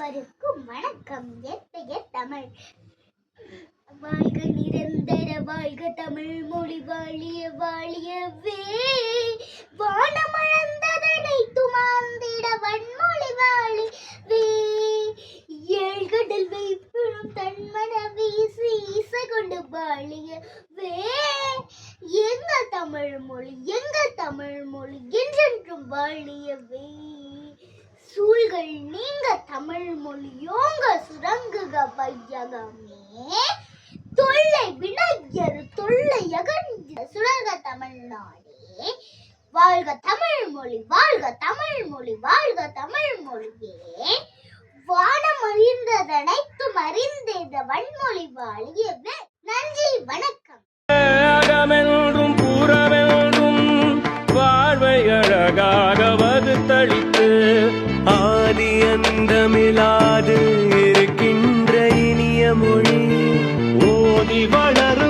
அனைவருக்கும் வணக்கம். என் பெயர் தமிழ். வாழ்க நிரந்தர வாழ்க தமிழ் மொழி வாழிய வாழியவே வானமளந்ததனை துமாந்திட வன்மொழி வாழி வே. ஏழ்கடல் வைப்பிடும் தன்மன வீசி இசை கொண்டு வாழிய வே. எங்கள் தமிழ் மொழி எங்கள் தமிழ் மொழி என்றென்றும் வாழியவே தமிழ் மொழியோங்க சுரங்குக வையகமே. தொல்லை வினையர் தொல்லை அகன்ற சுரங்க தமிழ்நாடே வாழ்க தமிழ் மொழி வாழ்க தமிழ் மொழி வாழ்க தமிழ் மொழியே. வானம் அறிந்ததனைத்தும் அறிந்தேத வன்மொழி வாழியவே நன்றி வணக்கம். அகமென்றும் புறமென்றும் வாழ்வை அழகாக வகுத்தளித்து அந்தமில்லாது இருக்கின்ற இனிய மொழி. ஓதி வளரும்